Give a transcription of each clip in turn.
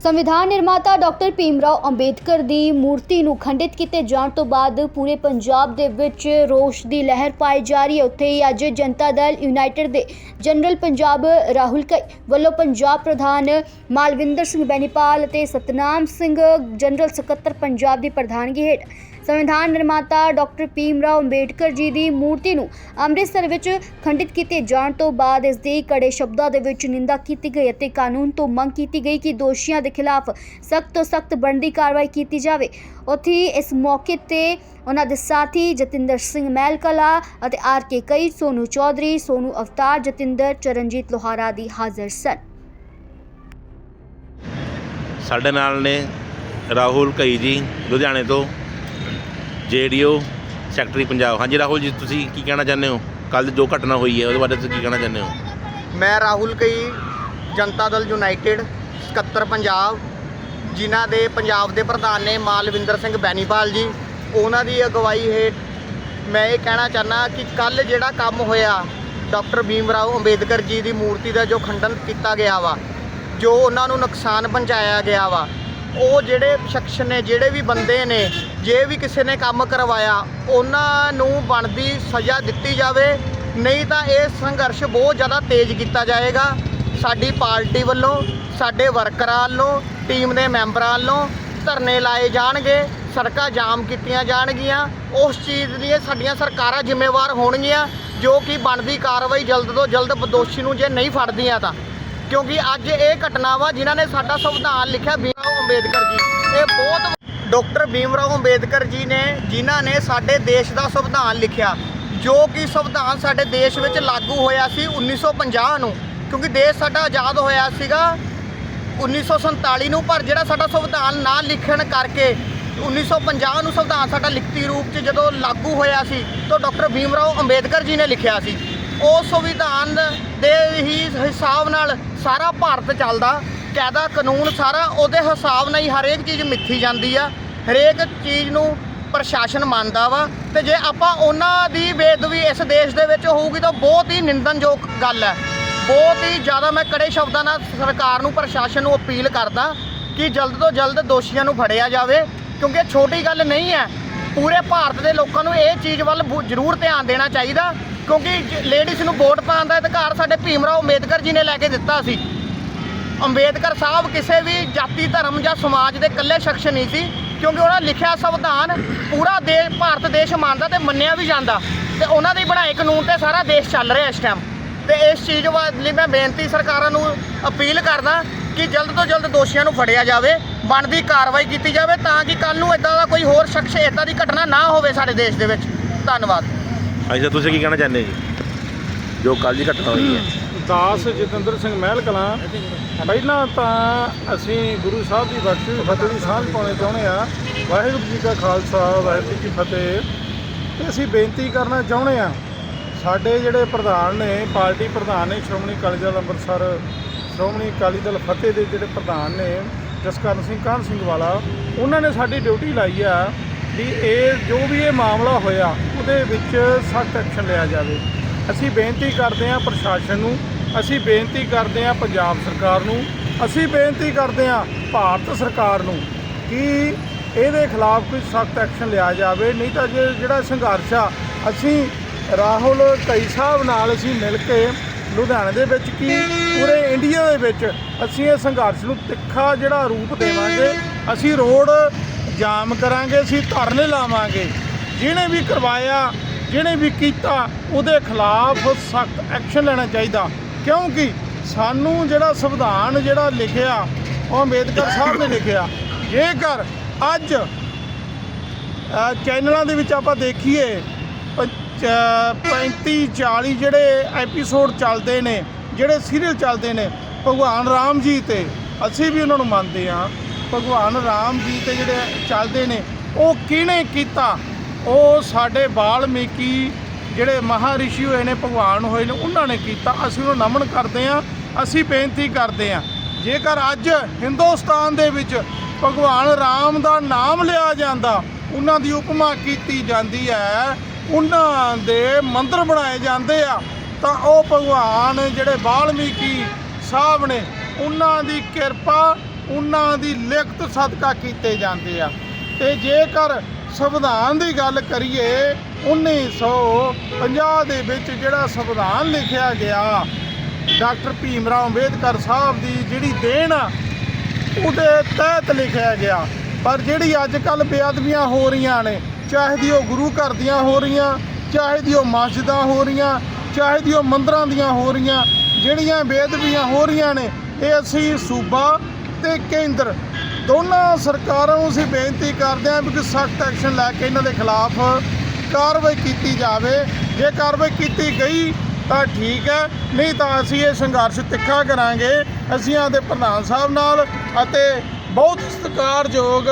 ਸੰਵਿਧਾਨ ਨਿਰਮਾਤਾ ਡਾਕਟਰ ਭੀਮਰਾਓ ਅੰਬੇਦਕਰ ਦੀ ਮੂਰਤੀ ਨੂੰ ਖੰਡਿਤ ਕੀਤੇ ਜਾਣ ਤੋਂ ਬਾਅਦ ਪੂਰੇ ਪੰਜਾਬ ਦੇ ਵਿੱਚ ਰੋਸ਼ ਦੀ ਲਹਿਰ ਪਾਈ ਜਾ ਰਹੀ ਹੈ। ਉੱਥੇ ਹੀ ਅੱਜ ਜਨਤਾ ਦਲ ਯੂਨਾਈਟਿਡ ਦੇ ਜਨਰਲ ਪੰਜਾਬ ਰਾਹੁਲ ਕਈ ਵੱਲੋਂ ਪੰਜਾਬ ਪ੍ਰਧਾਨ ਮਾਲਵਿੰਦਰ ਸਿੰਘ ਬੈਨੀਪਾਲ ਅਤੇ ਸਤਨਾਮ ਸਿੰਘ ਜਨਰਲ ਸਕੱਤਰ ਪੰਜਾਬ ਦੀ ਪ੍ਰਧਾਨਗੀ ਹੇਠ ਸੰਵਿਧਾਨ ਨਿਰਮਾਤਾ ਡਾਕਟਰ ਭੀਮ ਰਾਓ ਅੰਬੇਡਕਰ ਜੀ ਦੀ ਮੂਰਤੀ ਨੂੰ ਅੰਮ੍ਰਿਤਸਰ ਵਿੱਚ ਖੰਡਿਤ ਕੀਤੇ ਜਾਣ ਤੋਂ ਬਾਅਦ ਇਸ ਦੀ ਕੜੇ ਸ਼ਬਦਾਂ ਦੇ ਵਿੱਚ ਨਿੰਦਾ ਕੀਤੀ ਗਈ ਅਤੇ ਕਾਨੂੰਨ ਤੋਂ ਮੰਗ ਕੀਤੀ ਗਈ ਕਿ ਦੋਸ਼ੀਆਂ ਦੇ ਖਿਲਾਫ ਸਖਤ ਤੋਂ ਸਖਤ ਬਣਦੀ ਕਾਰਵਾਈ ਕੀਤੀ ਜਾਵੇ। ਉੱਥੇ ਇਸ ਮੌਕੇ ਤੇ ਉਹਨਾਂ ਦੇ ਸਾਥੀ ਜਤਿੰਦਰ ਸਿੰਘ ਮਹਿਲਕਲਾ ਅਤੇ ਆਰ ਕੇ ਕਈ, ਸੋਨੂ ਚੌਧਰੀ, ਸੋਨੂ ਅਵਤਾਰ, ਜਤਿੰਦਰ, ਚਰਨਜੀਤ ਲੋਹਾਰਾ ਦੀ ਹਾਜ਼ਰ ਸਨ। ਸਾਡੇ ਨਾਲ ਨੇ ਰਾਹੁਲ ਕਈ ਜੀ, ਲੁਧਿਆਣੇ ਤੋਂ। ਜੇਡੀਓ, ਸੈਕਟਰੀ ਪੰਜਾਬ। ਹਾਂਜੀ, ਰਾਹੁਲ ਜੀ, ਤੁਸੀਂ ਕੀ ਕਹਿਣਾ ਚਾਹੁੰਦੇ ਹੋ? ਕੱਲ ਜੋ ਘਟਨਾ ਹੋਈ ਹੈ, ਉਹਦੇ ਬਾਰੇ ਤੁਸੀਂ ਕੀ ਕਹਿਣਾ ਚਾਹੁੰਦੇ ਹੋ? ਮੈਂ ਰਾਹੁਲ ਕਈ, ਜਨਤਾ ਦਲ ਯੂਨਾਈਟਿਡ, ਸਕੱਤਰ ਪੰਜਾਬ, ਜਿਨ੍ਹਾਂ ਦੇ ਪੰਜਾਬ ਦੇ ਪ੍ਰਧਾਨ ਨੇ ਮਾਲਵਿੰਦਰ ਸਿੰਘ ਬੈਨੀਪਾਲ ਜੀ, ਉਹਨਾਂ ਦੀ ਅਗਵਾਈ ਹੇਠ ਮੈਂ ਇਹ ਕਹਿਣਾ ਚਾਹਨਾ ਕਿ ਕੱਲ ਜਿਹੜਾ ਕੰਮ ਹੋਇਆ, ਡਾਕਟਰ ਭੀਮ ਰਾਓ ਅੰਬੇਦਕਰ ਜੀ ਦੀ ਮੂਰਤੀ ਦਾ ਜੋ ਖੰਡਨ ਕੀਤਾ ਗਿਆ ਵਾ, ਜੋ ਉਹਨਾਂ ਨੂੰ ਨੁਕਸਾਨ ਪਹੁੰਚਾਇਆ ਗਿਆ ਵਾ ਉਹ ਜਿਹੜੇ ਸ਼ਖਸ ਨੇ, ਜਿਹੜੇ ਵੀ ਬੰਦੇ ਨੇ, ਜੇ ਵੀ ਕਿਸੇ ਨੇ ਕੰਮ ਕਰਵਾਇਆ, ਉਹਨਾਂ ਨੂੰ ਬਣਦੀ ਸਜ਼ਾ ਦਿੱਤੀ ਜਾਵੇ। ਨਹੀਂ ਤਾਂ ਇਹ ਸੰਘਰਸ਼ ਬਹੁਤ ਜ਼ਿਆਦਾ ਤੇਜ਼ ਕੀਤਾ ਜਾਏਗਾ। ਸਾਡੀ ਪਾਰਟੀ ਵੱਲੋਂ, ਸਾਡੇ ਵਰਕਰਾਂ ਵੱਲੋਂ, ਟੀਮ ਦੇ ਮੈਂਬਰਾਂ ਵੱਲੋਂ ਧਰਨੇ ਲਾਏ ਜਾਣਗੇ, ਸੜਕਾਂ ਜਾਮ ਕੀਤੀਆਂ ਜਾਣਗੀਆਂ। ਉਸ ਚੀਜ਼ ਦੀਆਂ ਸਾਡੀਆਂ ਸਰਕਾਰਾਂ ਜ਼ਿੰਮੇਵਾਰ ਹੋਣਗੀਆਂ, ਜੋ ਕਿ ਬਣਦੀ ਕਾਰਵਾਈ ਜਲਦ ਤੋਂ ਜਲਦ ਦੋਸ਼ੀ ਨੂੰ ਜੇ ਨਹੀਂ ਫੜਦੀਆਂ ਤਾਂ। ਕਿਉਂਕਿ ਅੱਜ ਇਹ ਘਟਨਾ ਵਾ ਜਿਨ੍ਹਾਂ ਨੇ ਸਾਡਾ ਸੰਵਿਧਾਨ ਲਿਖਿਆ ਭੀਮ ਰਾਓ ਅੰਬੇਦਕਰ ਜੀ। ਇਹ ਬਹੁਤ ਡਾਕਟਰ ਭੀਮਰਾਓ ਅੰਬੇਦਕਰ ਜੀ ਨੇ, ਜਿਨ੍ਹਾਂ ਨੇ ਸਾਡੇ ਦੇਸ਼ ਦਾ ਸੰਵਿਧਾਨ ਲਿਖਿਆ, ਜੋ ਕਿ ਸੰਵਿਧਾਨ ਸਾਡੇ ਦੇਸ਼ ਵਿੱਚ ਲਾਗੂ ਹੋਇਆ ਸੀ 1950 ਨੂੰ। ਕਿਉਂਕਿ ਦੇਸ਼ ਸਾਡਾ ਆਜ਼ਾਦ ਹੋਇਆ ਸੀਗਾ 1947 ਨੂੰ, ਪਰ ਜਿਹੜਾ ਸਾਡਾ ਸੰਵਿਧਾਨ ਨਾ ਲਿਖਣ ਕਰਕੇ 1950 ਨੂੰ ਸੰਵਿਧਾਨ ਸਾਡਾ ਲਿਖਤੀ ਰੂਪ 'ਚ ਜਦੋਂ ਲਾਗੂ ਹੋਇਆ ਸੀ, ਤਾਂ ਡਾਕਟਰ ਭੀਮਰਾਓ ਅੰਬੇਦਕਰ ਜੀ ਨੇ ਲਿਖਿਆ ਸੀ। ਉਹ ਸੰਵਿਧਾਨ ਦੇ ਹੀ ਹਿਸਾਬ ਨਾਲ ਸਾਰਾ ਭਾਰਤ ਚੱਲਦਾ ਕਾਇਦਾ ਕਾਨੂੰਨ ਸਾਰਾ ਉਹਦੇ ਹਿਸਾਬ ਨਾਲ ਹੀ ਹਰੇਕ ਚੀਜ਼ ਮਿੱਥੀ ਜਾਂਦੀ ਆ, ਹਰੇਕ ਚੀਜ਼ ਨੂੰ ਪ੍ਰਸ਼ਾਸਨ ਮੰਨਦਾ ਵਾ, ਤੇ ਜੇ ਆਪਾਂ ਉਹਨਾਂ ਦੀ ਬੇਦਬੀ ਇਸ ਦੇਸ਼ ਦੇ ਵਿੱਚ ਹੋਊਗੀ ਤਾਂ ਬਹੁਤ ਹੀ ਨਿੰਦਨਯੋਗ ਗੱਲ ਹੈ। ਬਹੁਤ ਹੀ ਜ਼ਿਆਦਾ ਮੈਂ ਕੜੇ ਸ਼ਬਦਾਂ ਨਾਲ ਸਰਕਾਰ ਨੂੰ, ਪ੍ਰਸ਼ਾਸਨ ਨੂੰ ਅਪੀਲ ਕਰਦਾ ਕਿ ਜਲਦ ਤੋਂ ਜਲਦ ਦੋਸ਼ੀਆਂ ਨੂੰ ਫੜਿਆ ਜਾਵੇ, ਕਿਉਂਕਿ ਇਹ ਛੋਟੀ ਗੱਲ ਨਹੀਂ ਹੈ। ਪੂਰੇ ਭਾਰਤ ਦੇ ਲੋਕਾਂ ਨੂੰ ਇਹ ਚੀਜ਼ ਵੱਲ ਜ਼ਰੂਰ ਧਿਆਨ ਦੇਣਾ ਚਾਹੀਦਾ ਕਿਉਂਕਿ ਲੇਡੀਜ਼ ਨੂੰ ਵੋਟ ਪਾਉਣ ਦਾ ਅਧਿਕਾਰ ਸਾਡੇ ਭੀਮ ਰਾਓ ਅੰਬੇਦਕਰ ਜੀ ਨੇ ਲੈ ਕੇ ਦਿੱਤਾ ਸੀ। ਅੰਬੇਦਕਰ ਸਾਹਿਬ ਕਿਸੇ ਵੀ ਜਾਤੀ, ਧਰਮ ਜਾਂ ਸਮਾਜ ਦੇ ਇਕੱਲੇ ਸ਼ਖਸ ਨਹੀਂ ਸੀ, ਕਿਉਂਕਿ ਉਹਨਾਂ ਲਿਖਿਆ ਸੰਵਿਧਾਨ ਪੂਰਾ ਦੇਸ਼ ਭਾਰਤ ਦੇਸ਼ ਮੰਨਦਾ ਤੇ ਮੰਨਿਆ ਵੀ ਜਾਂਦਾ ਤੇ ਉਹਨਾਂ ਦੇ ਬਣਾਏ ਕਾਨੂੰਨ ਤੇ ਸਾਰਾ ਦੇਸ਼ ਚੱਲ ਰਿਹਾ ਇਸ ਟਾਈਮ ਤੇ ਇਸ ਚੀਜ਼ ਵਾ- ਲਈ ਮੈਂ ਬੇਨਤੀ ਸਰਕਾਰਾਂ ਨੂੰ ਅਪੀਲ ਕਰਦਾ ਕਿ ਜਲਦ ਤੋਂ ਜਲਦ ਦੋਸ਼ੀਆਂ ਨੂੰ ਫੜਿਆ ਜਾਵੇ, ਬਣਦੀ ਕਾਰਵਾਈ ਕੀਤੀ ਜਾਵੇ ਤਾਂ ਕਿ ਕੱਲ ਨੂੰ ਇਦਾਂ ਦਾ ਕੋਈ ਹੋਰ ਸ਼ਖਸ ਇਦਾਂ ਦੀ ਘਟਨਾ ਨਾ ਹੋਵੇ ਸਾਡੇ ਦੇਸ਼ ਦੇ ਵਿੱਚ। ਧੰਨਵਾਦ। ਅੱਛਾ, ਤੁਸੀਂ ਕੀ ਕਹਿਣਾ ਚਾਹੁੰਦੇ ਜੀ? ਜੋ ਕੱਲ ਦੀ ਘਟਨਾ ਹੋਈ ਹੈ। ਦਾਸ ਜਤਿੰਦਰ ਸਿੰਘ ਮਹਿਲ ਕਲਾਂ। ਪਹਿਲਾਂ ਤਾਂ ਅਸੀਂ ਗੁਰੂ ਸਾਹਿਬ ਦੀ ਬਖਸ਼ੀ ਫਤਿਹ ਦੀ ਸਾਂਝ ਪਾਉਣੇ ਚਾਹੁੰਦੇ ਆ ਵਾਹਿਗੁਰੂ ਜੀ ਕਾ ਖਾਲਸਾ, ਵਾਹਿਗੁਰੂ ਜੀ ਕੀ ਫਤਿਹ। ਤੇ ਅਸੀਂ ਬੇਨਤੀ ਕਰਨਾ ਚਾਹੁੰਦੇ ਆ ਸਾਡੇ ਜਿਹੜੇ ਪ੍ਰਧਾਨ ਨੇ, ਪਾਰਟੀ ਪ੍ਰਧਾਨ ਨੇ, ਸ਼੍ਰੋਮਣੀ ਅਕਾਲੀ ਦਲ ਅੰਮ੍ਰਿਤਸਰ, ਸ਼੍ਰੋਮਣੀ ਅਕਾਲੀ ਦਲ ਫਤਿਹ ਦੇ ਜਿਹੜੇ ਪ੍ਰਧਾਨ ਨੇ, ਜਸਕਰਨ ਸਿੰਘ ਕਾਹਨ ਸਿੰਘ ਵਾਲਾ, ਉਹਨਾਂ ਨੇ ਸਾਡੀ ਡਿਊਟੀ ਲਾਈ ਆ। ਵੀ ਇਹ ਜੋ ਵੀ ਇਹ ਮਾਮਲਾ ਹੋਇਆ, ਉਹਦੇ ਵਿੱਚ ਸਖਤ ਐਕਸ਼ਨ ਲਿਆ ਜਾਵੇ। ਅਸੀਂ ਬੇਨਤੀ ਕਰਦੇ ਹਾਂ ਪ੍ਰਸ਼ਾਸਨ ਨੂੰ, ਅਸੀਂ ਬੇਨਤੀ ਕਰਦੇ ਹਾਂ ਪੰਜਾਬ ਸਰਕਾਰ ਨੂੰ, ਅਸੀਂ ਬੇਨਤੀ ਕਰਦੇ ਹਾਂ ਭਾਰਤ ਸਰਕਾਰ ਨੂੰ ਕਿ ਇਹਦੇ ਖਿਲਾਫ ਕੋਈ ਸਖਤ ਐਕਸ਼ਨ ਲਿਆ ਜਾਵੇ। ਨਹੀਂ ਤਾਂ ਜੇ ਜਿਹੜਾ ਸੰਘਰਸ਼ ਆ, ਅਸੀਂ ਰਾਹੁਲ ਕਈ ਸਾਹਿਬ ਨਾਲ ਅਸੀਂ ਮਿਲ ਕੇ ਲੁਧਿਆਣੇ ਦੇ ਵਿੱਚ ਕੀ, ਪੂਰੇ ਇੰਡੀਆ ਦੇ ਵਿੱਚ ਅਸੀਂ ਇਹ ਸੰਘਰਸ਼ ਨੂੰ ਤਿੱਖਾ ਜਿਹੜਾ ਰੂਪ ਦੇਵਾਂਗੇ। ਅਸੀਂ ਰੋਡ ਜਾਮ ਕਰਾਂਗੇ, ਅਸੀਂ ਧਰਨੇ ਲਾਵਾਂਗੇ। ਜਿਹਨੇ ਵੀ ਕਰਵਾਇਆ, ਜਿਹਨੇ ਵੀ ਕੀਤਾ, ਉਹਦੇ ਖਿਲਾਫ ਸਖਤ ਐਕਸ਼ਨ ਲੈਣਾ ਚਾਹੀਦਾ। ਕਿਉਂਕਿ ਸਾਨੂੰ ਜਿਹੜਾ ਸੰਵਿਧਾਨ ਜਿਹੜਾ ਲਿਖਿਆ, ਉਹ ਅੰਬੇਦਕਰ ਸਾਹਿਬ ਨੇ ਲਿਖਿਆ। ਜੇਕਰ ਅੱਜ ਚੈਨਲਾਂ ਦੇ ਵਿੱਚ ਆਪਾਂ ਦੇਖੀਏ 35 40 ਜਿਹੜੇ ਐਪੀਸੋਡ ਚੱਲਦੇ ਨੇ, ਜਿਹੜੇ ਸੀਰੀਅਲ ਚੱਲਦੇ ਨੇ, ਭਗਵਾਨ ਰਾਮ ਜੀ ਤੇ, ਅਸੀਂ ਵੀ ਉਹਨਾਂ ਨੂੰ ਮੰਨਦੇ ਹਾਂ। ਭਗਵਾਨ ਰਾਮ ਜੀ ਤੇ ਜਿਹੜੇ ਚੱਲਦੇ ਨੇ, ਉਹ ਕਿਹਨੇ ਕੀਤਾ? ਉਹ ਸਾਡੇ ਬਾਲਮੀਕੀ ਜਿਹੜੇ ਮਹਾਰਿਸ਼ੀ ਹੋਏ ਨੇ, ਭਗਵਾਨ ਹੋਏ ਨੇ, ਉਹਨਾਂ ਨੇ ਕੀਤਾ। ਅਸੀਂ ਉਹਨੂੰ ਨਮਨ ਕਰਦੇ ਹਾਂ, ਅਸੀਂ ਬੇਨਤੀ ਕਰਦੇ ਹਾਂ। ਜੇਕਰ ਅੱਜ ਹਿੰਦੁਸਤਾਨ ਦੇ ਵਿੱਚ ਭਗਵਾਨ ਰਾਮ ਦਾ ਨਾਮ ਲਿਆ ਜਾਂਦਾ, ਉਹਨਾਂ ਦੀ ਉਪਮਾ ਕੀਤੀ ਜਾਂਦੀ ਹੈ, ਉਹਨਾਂ ਦੇ ਮੰਦਰ ਬਣਾਏ ਜਾਂਦੇ ਆ, ਤਾਂ ਉਹ ਭਗਵਾਨ ਜਿਹੜੇ ਬਾਲਮੀਕੀ ਸਾਹਿਬ ਨੇ, ਉਹਨਾਂ ਦੀ ਕਿਰਪਾ ਉਹਨਾਂ ਦੀ ਲਿਖਤ ਸਦਕਾ ਕੀਤੇ ਜਾਂਦੇ ਆ। ਤੇ ਜੇਕਰ ਸੰਵਿਧਾਨ ਦੀ ਗੱਲ ਕਰੀਏ 1950 ਦੇ ਵਿੱਚ ਜਿਹੜਾ ਸੰਵਿਧਾਨ ਲਿਖਿਆ ਗਿਆ, ਡਾਕਟਰ ਭੀਮ ਰਾਓ ਅੰਬੇਦਕਰ ਸਾਹਿਬ ਦੀ ਜਿਹੜੀ ਦੇਣ ਆ, ਉਹਦੇ ਤਹਿਤ ਲਿਖਿਆ ਗਿਆ। ਪਰ ਜਿਹੜੀ ਅੱਜ ਕੱਲ ਬੇਅਦਬੀਆਂ ਹੋ ਰਹੀਆਂ ਨੇ, ਚਾਹੇ ਦੀ ਉਹ ਗੁਰੂ ਘਰ ਦੀਆਂ ਹੋ ਰਹੀਆਂ, ਚਾਹੇ ਦੀ ਉਹ ਮਸਜਿਦਾਂ ਹੋ ਰਹੀਆਂ, ਚਾਹੇ ਦੀ ਉਹ ਮੰਦਰਾਂ ਦੀਆਂ ਹੋ ਰਹੀਆਂ, ਜਿਹੜੀਆਂ ਬੇਅਦਬੀਆਂ ਹੋ ਰਹੀਆਂ ਨੇ, ਇਹ ਅਸੀਂ ਸੂਬਾ ਤੇ ਕੇਂਦਰ। ਦੋਨਾਂ ਸਰਕਾਰਾਂ ਨੂੰ ਅਸੀਂ ਬੇਨਤੀ ਕਰਦੇ ਹਾਂ ਵੀ ਕਿ ਸਖਤ ਐਕਸ਼ਨ ਲੈ ਕੇ ਇਹਨਾਂ ਦੇ ਖਿਲਾਫ ਕਾਰਵਾਈ ਕੀਤੀ ਜਾਵੇ। ਜੇ ਕਾਰਵਾਈ ਕੀਤੀ ਗਈ ਤਾਂ ਠੀਕ ਹੈ, ਨਹੀਂ ਤਾਂ ਅਸੀਂ ਇਹ ਸੰਘਰਸ਼ ਤਿੱਖਾ ਕਰਾਂਗੇ। ਅਸੀਂ ਆਦੇ ਪ੍ਰਧਾਨ ਸਾਹਿਬ ਨਾਲ ਅਤੇ ਬਹੁਤ ਸਤਿਕਾਰਯੋਗ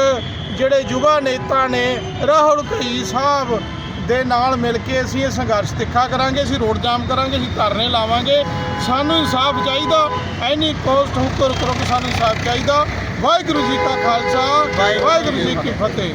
ਜਿਹੜੇ ਯੁਵਾ ਨੇਤਾ ਨੇ, ਰਾਹੁਲ ਕਈ ਸਾਹਿਬ ਦੇ ਨਾਲ ਮਿਲ ਕੇ ਅਸੀਂ ਇਹ ਸੰਘਰਸ਼ ਤਿੱਖਾ ਕਰਾਂਗੇ ਅਸੀਂ ਰੋਡ ਜਾਮ ਕਰਾਂਗੇ ਅਸੀਂ ਧਰਨੇ ਲਾਵਾਂਗੇ। ਸਾਨੂੰ ਇਨਸਾਫ ਚਾਹੀਦਾ ਐਨੀ ਕੋਸਟ ਹੁਕਰ ਕਰੋ ਕਿ ਸਾਨੂੰ ਇਨਸਾਫ ਚਾਹੀਦਾ। ਵਾਹਿਗੁਰੂ ਜੀ ਕਾ ਖਾਲਸਾ ਵਾਹਿਗੁਰੂ ਜੀ ਕੀ ਫਤਿਹ।